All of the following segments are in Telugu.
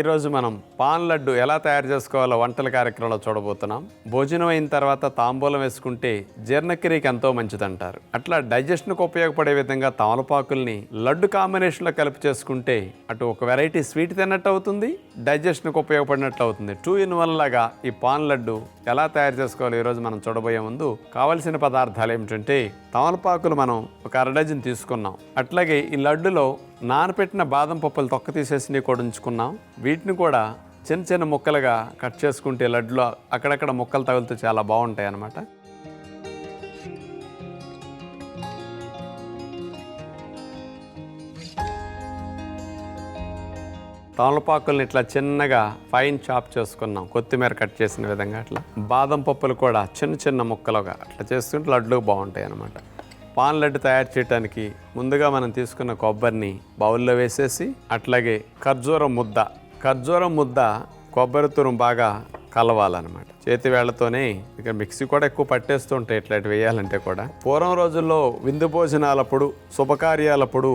ఈరోజు మనం పాన్ లడ్డు ఎలా తయారు చేసుకోవాలో వంటల కార్యక్రమంలో చూడబోతున్నాం. భోజనం అయిన తర్వాత తాంబూలం వేసుకుంటే జీర్ణక్రియకి ఎంతో మంచిదంటారు. అట్లా డైజెషన్కు ఉపయోగపడే విధంగా తమలపాకుల్ని లడ్డు కాంబినేషన్లో కలిపి చేసుకుంటే అటు ఒక వెరైటీ స్వీట్ తిన్నట్టు అవుతుంది డైజెషన్కు ఉపయోగపడినట్లు అవుతుంది. టూ ఇన్ వన్ లాగా ఈ పాన్ లడ్డు ఎలా తయారు చేసుకోవాలో ఈరోజు మనం చూడబోయే ముందు కావలసిన పదార్థాలు ఏమిటంటే తమలపాకులు మనం ఒక అర డజన్ తీసుకున్నాం. అట్లాగే ఈ లడ్డులో నానపెట్టిన బాదం పప్పులు తొక్క తీసేసి కూడా ఉంచుకున్నాం వీటిని కూడా చిన్న చిన్న ముక్కలుగా కట్ చేసుకుంటే లడ్డులో అక్కడక్కడ ముక్కలు తగులుతూ చాలా బాగుంటాయి అన్నమాట తమలపాకుల్ని ఇట్లా చిన్నగా ఫైన్ చాప్ చేసుకున్నాం. కొత్తిమీర కట్ చేసిన విధంగా అట్లా. బాదం పప్పులు కూడా చిన్న చిన్న ముక్కలుగా అట్లా చేసుకుంటే లడ్లు బాగుంటాయి అన్నమాట పాన్ లడ్డు తయారు చేయడానికి ముందుగా మనం తీసుకున్న కొబ్బరిని బౌల్లో వేసేసి అట్లాగే ఖర్జూరం ముద్ద. ఖర్జూరం ముద్ద కొబ్బరి తురం బాగా కలవాలన్నమాట. చేతి వేళ్ళతోనే ఇక మిక్సీ కూడా ఎక్కువ పట్టేస్తుంటాయి ఇట్లాంటి వేయాలంటే కూడా. పూర్వం రోజుల్లో విందు భోజనాలప్పుడు శుభకార్యాలప్పుడు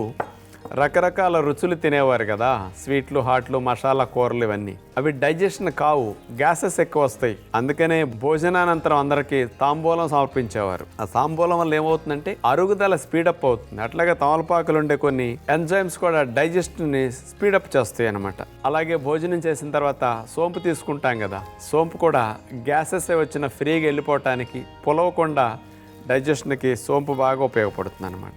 రకరకాల రుచులు తినేవారు కదా. స్వీట్లు హాట్లు మసాలా కూరలు ఇవన్నీ. అవి డైజెషన్ కావు. గ్యాసెస్ ఎక్కువ వస్తాయి. అందుకనే భోజనానంతరం అందరికీ తాంబూలం సమర్పించేవారు. ఆ తాంబూలం వల్ల ఏమవుతుందంటే అరుగుదల స్పీడప్ అవుతుంది. అట్లాగే తమలపాకులు ఉండే కొన్ని ఎంజైమ్స్ కూడా డైజెస్ట్ని స్పీడప్ చేస్తాయి అనమాట అలాగే భోజనం చేసిన తర్వాత సోంపు తీసుకుంటాం కదా. సోంపు కూడా గ్యాసెస్ వచ్చిన ఫ్రీగా వెళ్ళిపోవటానికి పులవకుండా డైజెషన్కి సోంపు బాగా ఉపయోగపడుతుంది అనమాట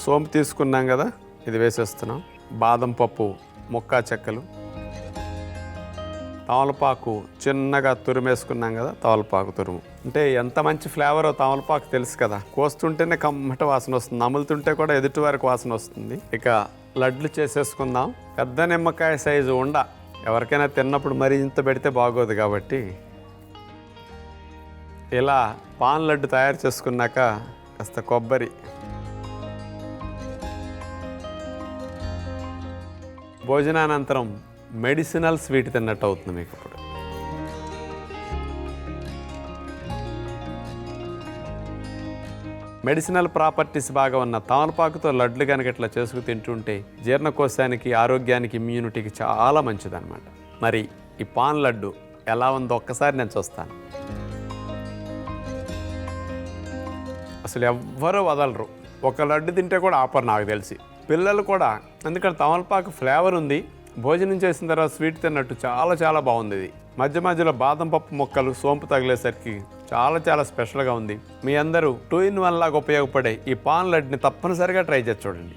సోంపు తీసుకున్నాం కదా. ఇది వేసేస్తున్నాం. బాదం పప్పు ముక్కా చెక్కలు. తమలపాకు చిన్నగా తురిమేసుకున్నాం కదా తమలపాకు తురుము. అంటే ఎంత మంచి ఫ్లేవరో తమలపాకు తెలుసు కదా. కోస్తుంటేనే కమ్మట వాసన వస్తుంది. నములుతుంటే కూడా ఎదుటి వారికి వాసన వస్తుంది. ఇక లడ్లు చేసేసుకుందాం. పెద్ద నిమ్మకాయ సైజు ఉండ. ఎవరికైనా తిన్నప్పుడు మరి ఇంత పెడితే బాగోదు కాబట్టి. ఇలా పాన్ లడ్డు తయారు చేసుకున్నాక కాస్త కొబ్బరి. భోజనానంతరం మెడిసినల్ స్వీట్ తిన్నట్టు అవుతుంది మీకు ఇప్పుడు. మెడిసినల్ ప్రాపర్టీస్ బాగా ఉన్న తమలపాకుతో లడ్లు కనుక ఇట్లా చేసుకు తింటుంటే జీర్ణకోశానికి ఆరోగ్యానికి ఇమ్యూనిటీకి చాలా మంచిదన్నమాట. మరి ఈ పాన్ లడ్డు ఎలా ఉందో ఒక్కసారి నేను చూస్తాను. అసలు ఎవ్వరూ వదలరు. ఒక లడ్డు తింటే కూడా ఆపరు నాకు తెలిసి. పిల్లలు కూడా ఎందుకంటే తమలపాకు ఫ్లేవర్ ఉంది భోజనం చేసిన తర్వాత స్వీట్ తిన్నట్టు చాలా చాలా బాగుంది ఇది. మధ్య మధ్యలో బాదం పప్పు మొక్కలు సోంపు తగిలేసరికి చాలా చాలా స్పెషల్గా ఉంది. మీ అందరూ టూ ఇన్ వన్ లాగా ఉపయోగపడే ఈ పాన్ లడ్ని తప్పనిసరిగా ట్రై చేసి చూడండి.